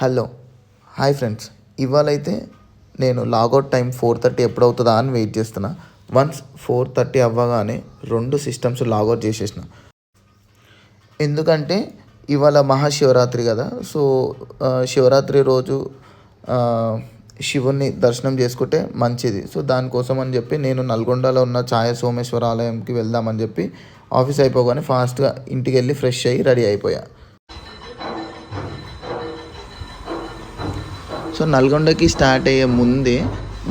Hello hi friends. ఇవాళైతే నేను logout time four thirty ఎప్పుడు అవుతుందా అని వెయిట్ చేస్తున్నా. వన్స్ ఫోర్ థర్టీ అవ్వగానే రెండు సిస్టమ్స్ లాగౌట్ చేసేసిన. ఎందుకంటే ఇవాళ మహాశివరాత్రి కదా సో శివరాత్రి రోజు శివుని శివుణ్ణి దర్శనం చేసుకుంటే మంచిది. సో దానికోసం అని చెప్పి నేను నల్గొండలో ఉన్న ఛాయ సోమేశ్వర ఆలయంకి వెళ్దామని చెప్పి ఆఫీస్ అయిపోగానే ఫాస్ట్గా ఇంటికి వెళ్ళి ఫ్రెష్ అయ్యి రెడీ అయిపోయా. సో నల్గొండకి స్టార్ట్ అయ్యే ముందే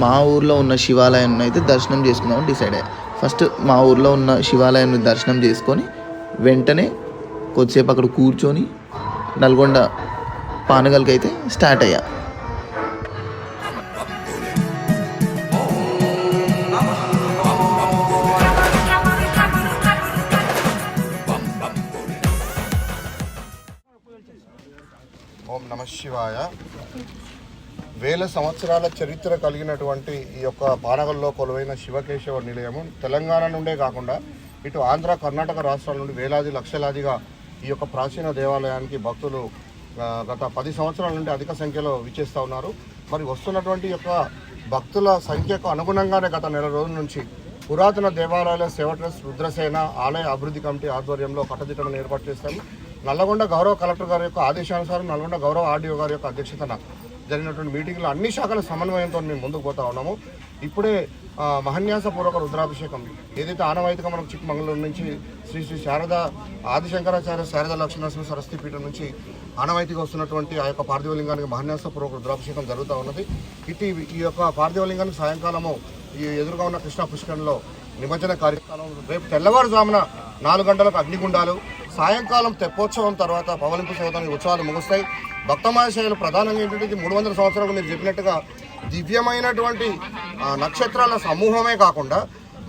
మా ఊర్లో ఉన్న శివాలయం అయితే దర్శనం చేసుకుందామని డిసైడ్ అయ్యా. ఫస్ట్ మా ఊర్లో ఉన్న శివాలయాన్ని దర్శనం చేసుకొని వెంటనే కొద్దిసేపు అక్కడ కూర్చొని నల్గొండ పానగల్కి అయితే స్టార్ట్ అయ్యా. ఓం నమ శివాయ. వేల సంవత్సరాల చరిత్ర కలిగినటువంటి ఈ యొక్క పానగల్లో కొలువైన శివకేశవ నిలయము తెలంగాణ నుండే కాకుండా ఇటు ఆంధ్ర కర్ణాటక రాష్ట్రాల నుండి వేలాది లక్షలాదిగా ఈ యొక్క ప్రాచీన దేవాలయానికి భక్తులు గత పది సంవత్సరాల నుండి అధిక సంఖ్యలో విచ్చేస్తూ ఉన్నారు. మరి వస్తున్నటువంటి యొక్క భక్తుల సంఖ్యకు అనుగుణంగానే గత నెల రోజుల నుంచి పురాతన దేవాలయాల సేవ ట్రస్ట్ రుద్రసేన ఆలయ అభివృద్ధి కమిటీ ఆధ్వర్యంలో కట్టదిట్టలను ఏర్పాటు చేస్తాము నల్లగొండ గౌరవ కలెక్టర్ గారి యొక్క ఆదేశానుసారం నల్గొండ గౌరవ ఆర్డీఓ గారి యొక్క అధ్యక్షతన జరిగినటువంటి మీటింగ్లో అన్ని శాఖల సమన్వయంతో మేము ముందుకు పోతా ఉన్నాము. ఇప్పుడే మహన్యాసపూర్వక రుద్రాభిషేకం ఏదైతే ఆనవాయితీగా మనం చిక్కమంగళూరు నుంచి శ్రీ శ్రీ శారద ఆదిశంకరాచార్య శారద లక్ష్మీనరసింహ సరస్వతి పీఠం నుంచి ఆనవాయితీగా వస్తున్నటువంటి ఆ యొక్క పార్థివలింగానికి మహన్యాసపూర్వక రుద్రాభిషేకం జరుగుతూ ఉన్నది. ఇటు ఈ యొక్క పార్థివలింగానికి సాయంకాలము ఈ ఎదురుగా ఉన్న కృష్ణా పుష్కరంలో నిమజ్జన కార్యక్రమం రేపు తెల్లవారుజామున నాలుగు గంటలకు అగ్నిగుండాలు సాయంకాలం తెప్పోత్సవం తర్వాత పవలింపు శోధానికి ఉత్సవాలు ముగుస్తాయి. భక్తమాశయాలు ప్రధానంగా ఏంటంటే మూడు వందల సంవత్సరాలు మీరు చెప్పినట్టుగా దివ్యమైనటువంటి నక్షత్రాల సమూహమే కాకుండా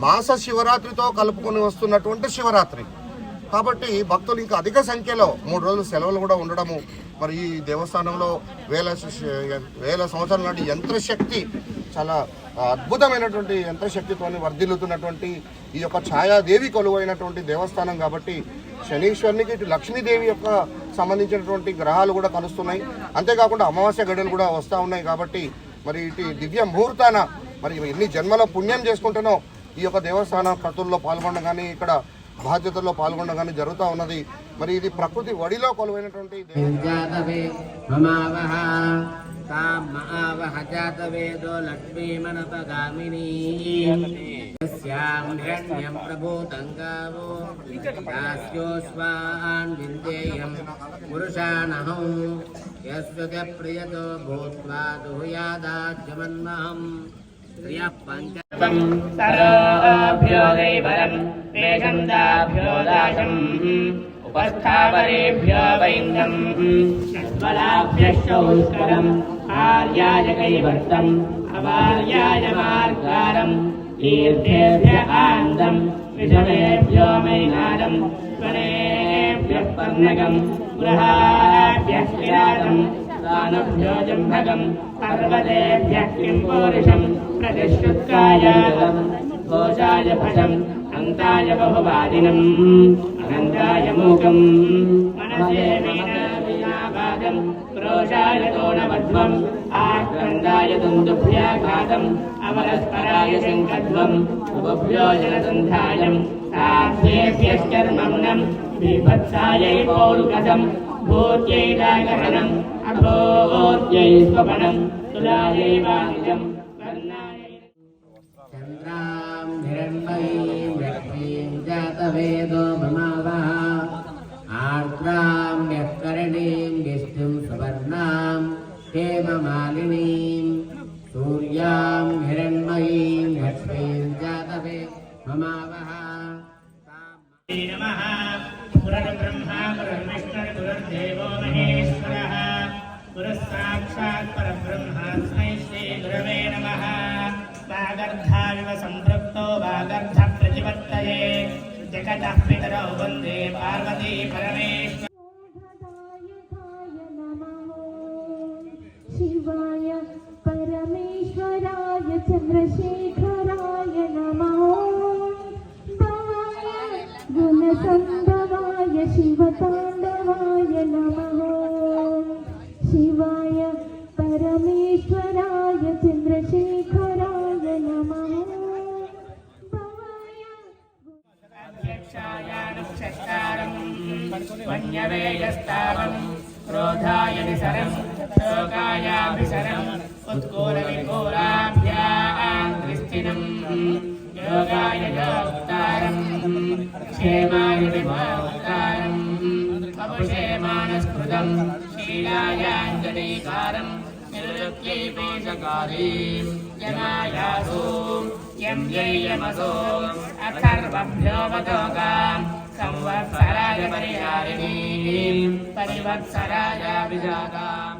మాస శివరాత్రితో కలుపుకొని వస్తున్నటువంటి శివరాత్రి. కాబట్టి భక్తులు ఇంకా అధిక సంఖ్యలో మూడు రోజులు సెలవులు కూడా ఉండడము మరి ఈ దేవస్థానంలో వేల వేల సంవత్సరాల నాటి యంత్రశక్తి చాలా అద్భుతమైనటువంటి యంత్రశక్తితో వర్ధిల్లుతున్నటువంటి ఈ యొక్క ఛాయాదేవి కొలువైనటువంటి దేవస్థానం కాబట్టి శనీశ్వరునికి ఇటు లక్ష్మీదేవి యొక్క సంబంధించినటువంటి గ్రహాలు కూడా కలుస్తున్నాయి అంతేకాకుండా అమావాస్య గడులు కూడా వస్తూ ఉన్నాయి కాబట్టి మరి ఇటు దివ్య ముహూర్తాన మరి ఎన్ని జన్మలో పుణ్యం చేసుకుంటానో ఈ యొక్క దేవస్థాన కతుల్లో పాల్గొనడం కానీ ఇక్కడ బాధ్యతల్లో పాల్గొనడం కానీ జరుగుతూ ఉన్నది. మరి ఇది ప్రకృతి వడిలో కొలువైనటువంటి జాతవేదో లక్ష్మీమనపగామిని. ममावह तां महावह जातवेदो लक्ष्मीमनपगामिनी यस्यां हिरण्यं प्रभूतं गावो दास्योऽस्मान् विन्देयं पुरुषाणहं यस्य च प्रियतो भूत्वा दुहुयादाज्यमन्महम् प्रियः पञ्च सरोभ्यो दैवरम् वेषन्दाभ्यो दाशम् उपस्थापनेभ्यो वैन्दम् नस्वलाभ्यः शौष्करम् आर्याय कैवर्तम् अवार्याय मार्गारम् तीर्थेभ्य आन्दम् विषमेभ्यो मैनादम् स्वनेभ्यः पर्णकम् गृहाभ्यः किरातम् दानभ्यो जम्भकम् पर्वतेभ्यः किं पौरुषम् प्रतिश्रुत्कायागम् घोषाय भषम् अन्ताय बहुवादिनम् अनन्ताय मूकम् मनसे वीणाविनावादम् क्रोशाय तोणवध्वम् आक्रन्दाय दुन्दुभ्याघातम् अमरस्पराय शङ्खध्वम् उपभ्यो जलसन्धायम् साध्येभ्यश्चर्मम्नम् बीभत्सायै पौरुकथम् भूत्यै डागहनम् अभोत्यै स्वपनम् तुलायै वानिजम् वर्णायै चन्द्रां सूर्यां हिरण्मयीं लक्ष्मीं जातवे। ममावः। नमः पुरर्ब्रह्मा पुरर्विष्णुर्गुरुर्देवो महेश्वरः। गुरुः परब्रह्मास्मै श्रीगुरवे नमः। वागर्धाविव सम्पृक्तो वागर्धप्रतिपत्तये। जगतः पितरौ वंदे पार्वती परमेश्वर। शिवाय शिवाय चंद्रशेखराय नमो गुणसंभवाय शिवतांडवाय नमो शिवाय परमेश्वराय चंद्रशेखराय नमो वन्यवेयस्तावं क्रोधाय निसरं शोकायाभिसरम् उत्कूलविकूलाभ्याम् दृष्टिनम् योगाय योक्तारम् क्षेमाय विमोक्तारम् वपुषेमानस्पृतम् शीलायाञ्जलीकारम् निरुक्लीपेशकारीम् यमायासो यं यमसो अथर्वभ्यो वदोगाम् संवत्सराय परिहारिणीम् परिवत्सराय विजाताम्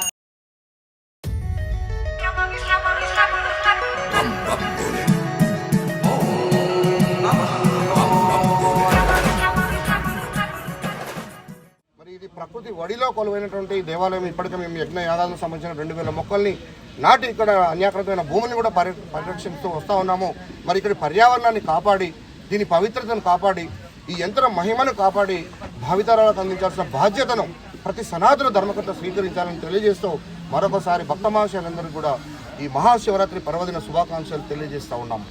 ఇది ప్రకృతి వడిలో కొలువైనటువంటి దేవాలయం ఇప్పటికే మేము యజ్ఞ యాగాలకు సంబంధించిన రెండు వేల మొక్కల్ని నాటి ఇక్కడ అన్యాకృతమైన భూమిని కూడా పరి పరిరక్షిస్తూ వస్తూ ఉన్నాము. మరి ఇక్కడ పర్యావరణాన్ని కాపాడి దీని పవిత్రతను కాపాడి ఈ యంత్ర మహిమను కాపాడి భావితరాలకు అందించాల్సిన బాధ్యతను ప్రతి సనాతన ధర్మకర్త స్వీకరించాలని తెలియజేస్తూ మరొకసారి భక్త మహాశయులందరికీ కూడా ఈ మహాశివరాత్రి పర్వదిన శుభాకాంక్షలు తెలియజేస్తూ ఉన్నాము.